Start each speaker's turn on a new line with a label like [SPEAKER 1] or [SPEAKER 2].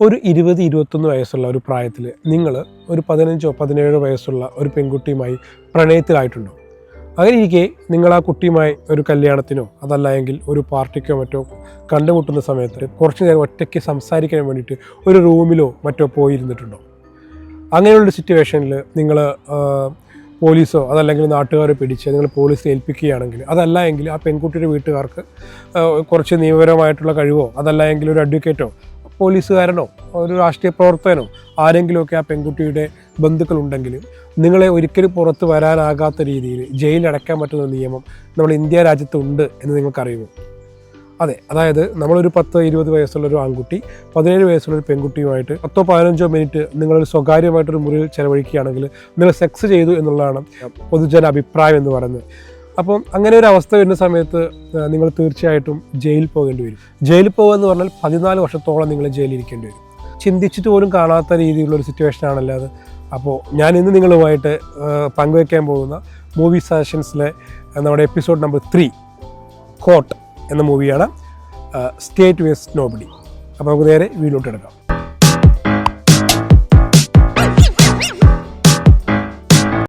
[SPEAKER 1] ഒരു ഇരുപത് ഇരുപത്തൊന്ന് വയസ്സുള്ള ഒരു പ്രായത്തിൽ നിങ്ങൾ ഒരു പതിനഞ്ചോ പതിനേഴോ വയസ്സുള്ള ഒരു പെൺകുട്ടിയുമായി പ്രണയത്തിലായിട്ടുണ്ടോ? അങ്ങനെ ഇരിക്കെ നിങ്ങൾ ആ കുട്ടിയുമായി ഒരു കല്യാണത്തിനോ അതല്ല എങ്കിൽ ഒരു പാർട്ടിക്കോ മറ്റോ കണ്ടുമുട്ടുന്ന സമയത്ത് കുറച്ച് നേരം ഒറ്റയ്ക്ക് സംസാരിക്കാൻ വേണ്ടിയിട്ട് ഒരു റൂമിലോ മറ്റോ പോയിരുന്നിട്ടുണ്ടോ? അങ്ങനെയുള്ള സിറ്റുവേഷനിൽ നിങ്ങൾ പോലീസോ അതല്ലെങ്കിൽ നാട്ടുകാരെ പിടിച്ച് നിങ്ങൾ പോലീസിൽ ഏൽപ്പിക്കുകയാണെങ്കിൽ അതല്ല എങ്കിൽ ആ പെൺകുട്ടിയുടെ വീട്ടുകാർക്ക് കുറച്ച് നിയമപരമായിട്ടുള്ള കഴിവോ അതല്ല എങ്കിൽ ഒരു അഡ്വക്കേറ്റോ പോലീസുകാരനോ ഒരു രാഷ്ട്രീയ പ്രവർത്തകനോ ആരെങ്കിലുമൊക്കെ ആ പെൺകുട്ടിയുടെ ബന്ധുക്കളുണ്ടെങ്കിൽ നിങ്ങളെ ഒരിക്കലും പുറത്ത് വരാനാകാത്ത രീതിയിൽ ജയിലിൽ അടയ്ക്കാൻ പറ്റുന്ന നിയമം നമ്മൾ ഇന്ത്യ രാജ്യത്തുണ്ട് എന്ന് നിങ്ങൾക്കറിയുമോ? അതെ അതായത് നമ്മളൊരു പത്ത് ഇരുപത് വയസ്സുള്ള ഒരു ആൺകുട്ടി പതിനേഴ് വയസ്സുള്ള ഒരു പെൺകുട്ടിയുമായിട്ട് പത്തോ പതിനഞ്ചോ മിനിറ്റ് നിങ്ങളൊരു സ്വകാര്യമായിട്ടൊരു മുറിയിൽ ചെലവഴിക്കുകയാണെങ്കിൽ നിങ്ങൾ സെക്സ് ചെയ്തു എന്നുള്ളതാണ് പൊതുജന അഭിപ്രായം എന്ന് പറയുന്നത്. അപ്പം അങ്ങനെ ഒരു അവസ്ഥ വരുന്ന സമയത്ത് നിങ്ങൾ തീർച്ചയായിട്ടും ജയിലിൽ പോകേണ്ടി വരും. ജയിലിൽ പോകുക എന്ന് പറഞ്ഞാൽ പതിനാല് വർഷത്തോളം നിങ്ങൾ ജയിലിൽ ഇരിക്കേണ്ടി വരും. ചിന്തിച്ചിട്ട് പോലും കാണാത്ത രീതിയിലുള്ള ഒരു സിറ്റുവേഷൻ ആണല്ലോ അത്. അപ്പോൾ ഞാൻ ഇന്ന് നിങ്ങളുമായിട്ട് പങ്കുവയ്ക്കാൻ പോകുന്ന മൂവി സജഷൻസിലെ നമ്മുടെ എപ്പിസോഡ് നമ്പർ ത്രീ കോട്ട് എന്ന മൂവിയാണ് സ്റ്റേറ്റ് വേസ്റ്റ് നോബഡി അപ്പോൾ നമുക്ക് നേരെ വീട്ടിലോട്ട് എടുക്കാം